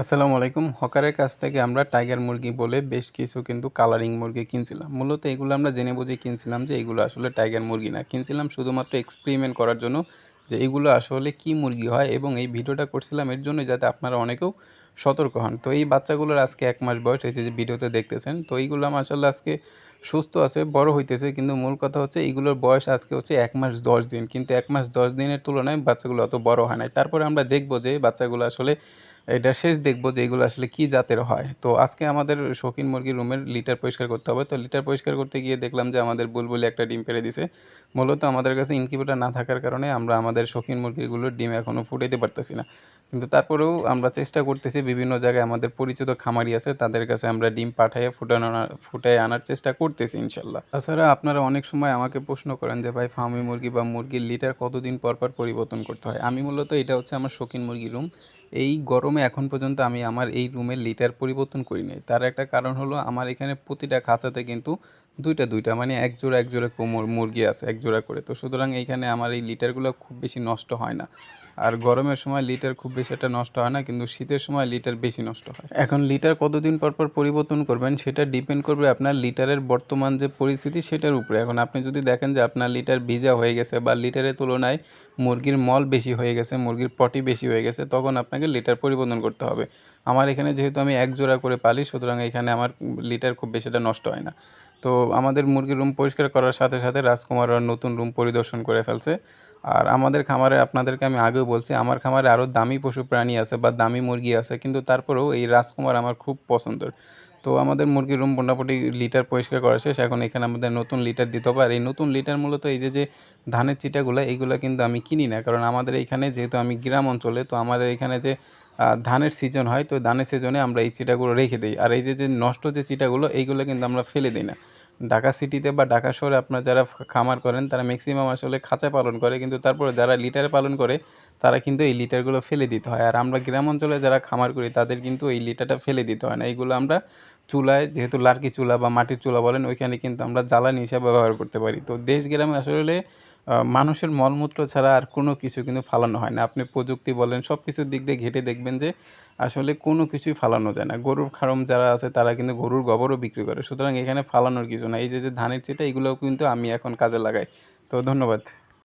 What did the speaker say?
আসসালামু আলাইকুম। হকারের কাছ থেকে আমরা টাইগার মুরগি বলে বেশ কিছু কিন্তু কালারিং মুরগি কিনছিলাম। মূলত এগুলো আমরা জেনে বুঝে কিনছিলাম যে এগুলো আসলে টাইগার মুরগি না। কিনছিলাম শুধুমাত্র এক্সপেরিমেন্ট করার জন্য যে এগুলো আসলে কি মুরগি হয় এবং এই ভিডিওটা করছিলাম এর জন্য যাতে আপনারা অনেকেও সতর্ক হন। তো এই বাচ্চাগুলোর আজকে এক মাস বয়স হয়েছে যে ভিডিওতে দেখতেছেন। তো এইগুলো মাসাল্লাহ আজকে সুস্থ আছে, বড় হইতেছে। কিন্তু মূল কথা হচ্ছে এইগুলোর বয়স আজকে হচ্ছে এক মাস দশ দিন। কিন্তু এক মাস দশ দিনের তুলনায় বাচ্চাগুলো অত বড় হয় নাই। তারপরে আমরা দেখব যে বাচ্চাগুলো আসলে এটা শেষ দেখব যে এগুলো আসলে কি জাতের হয়। তো আজকে আমাদের শৌখিন মুরগির রুমের লিটার পরিষ্কার করতে হবে। তো লিটার পরিষ্কার করতে গিয়ে দেখলাম যে আমাদের বুলবুলি একটা ডিম পেড়ে দিছে। মূলত আমাদের কাছে ইনকিউবেটার না থাকার কারণে আমরা আমাদের শৌখিন মুরগিগুলোর ডিম এখনও ফুটাইতে পারতেছি না। কিন্তু তারপরেও আমরা চেষ্টা করতেছি বিভিন্ন জায়গায় আমাদের পরিচিত খামারি আছে, তাদের কাছে আমরা ডিম পাঠাইয়ে ফুটানো ফুটাই আনার চেষ্টা করতেছি ইনশাল্লাহ। তাছাড়া আপনারা অনেক সময় আমাকে প্রশ্ন করেন যে, ভাই, ফার্মি মুরগি বা মুরগির লিটার কতদিন পর পর পরিবর্তন করতে হয়? আমি মূলত এটা হচ্ছে আমার শৌখিন মুরগি রুম এই গরমে এখন পর্যন্ত আমি আমার এই রুমের লিটার পরিবর্তন করি নাই। তার একটা কারণ হলো, আমার এখানে প্রতিটা খাঁচাতে কিন্তু দুইটা দুইটা মানে এক জোড়া এক জোড়া কোমর মুরগি আছে, এক জোড়া করে। তো সুতরাং এইখানে আমার এই লিটারগুলো খুব বেশি নষ্ট হয় না। আর গরমের সময় লিটার খুব বেশি একটা নষ্ট হয় না, কিন্তু শীতের সময় লিটার বেশি নষ্ট হয়। এখন লিটার কতদিন পর পর পরিবর্তন করবেন সেটা ডিপেন্ড করবে আপনার লিটারের বর্তমান যে পরিস্থিতি সেটার উপরে। এখন আপনি যদি দেখেন যে আপনার লিটার ভিজা হয়ে গেছে বা লিটারের তুলনায় মুরগির মল বেশি হয়ে গেছে, মুরগির পটি বেশি হয়ে গেছে, তখন আপনাকে লিটার পরিবর্তন করতে হবে। আমার এখানে যেহেতু আমি এক জোড়া করে পালি, সুতরাং এখানে আমার লিটার খুব বেশিটা নষ্ট হয় না। তো আমাদের মুরগির রুম পরিষ্কার করার সাথে সাথে রাজকুমার নতুন রুম পরিদর্শন করে ফেলছে। আর আমাদের খামারে আপনাদেরকে আমি আগেও বলছি, আমার খামারে আরও দামি পশু প্রাণী আছে বা দামি মুরগি আছে, কিন্তু তারপরেও এই রাজকুমার আমার খুব পছন্দের। তো আমাদের মুরগির রুম মোটামুটি লিটার পরিষ্কার করা শেষ, এখন এখানে আমাদের নতুন লিটার দিতে হবে। আর এই নতুন লিটার মূলত এই যে যে ধানের চিটাগুলো, এইগুলো কিন্তু আমি কিনি না, কারণ আমাদের এইখানে যেহেতু আমি গ্রাম অঞ্চলে, তো আমাদের এখানে যে ধানের সিজন হয়, তো ধানের সিজনে আমরা এই চিটাগুলো রেখে দিই। আর এই যে যে নষ্ট যে চিটাগুলো, এইগুলো কিন্তু আমরা ফেলে দিই না। ঢাকা সিটিতে বা ঢাকা শহরে আপনার যারা খামার করেন, তারা ম্যাক্সিমাম আসলে খাঁচায় পালন করে। কিন্তু তারপরে যারা লিটারে পালন করে, তারা কিন্তু এই লিটারগুলো ফেলে দিতে হয়। আর আমরা গ্রাম অঞ্চলে যারা খামার করি, তাদের কিন্তু এই লিটারটা ফেলে দিতে হয় না। এইগুলো আমরা চুলায়, যেহেতু লার্কি চুলা বা মাটির চুলা বলেন, ওইখানে কিন্তু আমরা জ্বালানি হিসাবে ব্যবহার করতে পারি। তো দেশ গ্রামে আসলে মানুষের মলমূত্র ছাড়া আর কোনো কিছু কিন্তু ফালানো হয় না। আপনি প্রযুক্তি বলেন সব কিছুর দিক দিয়ে ঘেটে দেখবেন যে আসলে কোনো কিছুই ফালানো যায় না। গরুর ফার্ম যারা আছে, তারা কিন্তু গরুর গোবরও বিক্রি করে। সুতরাং এখানে ফালানোর কিছু না এই যে যে ধানের চিটা এগুলোও কিন্তু আমি এখন কাজে লাগাই। তো ধন্যবাদ।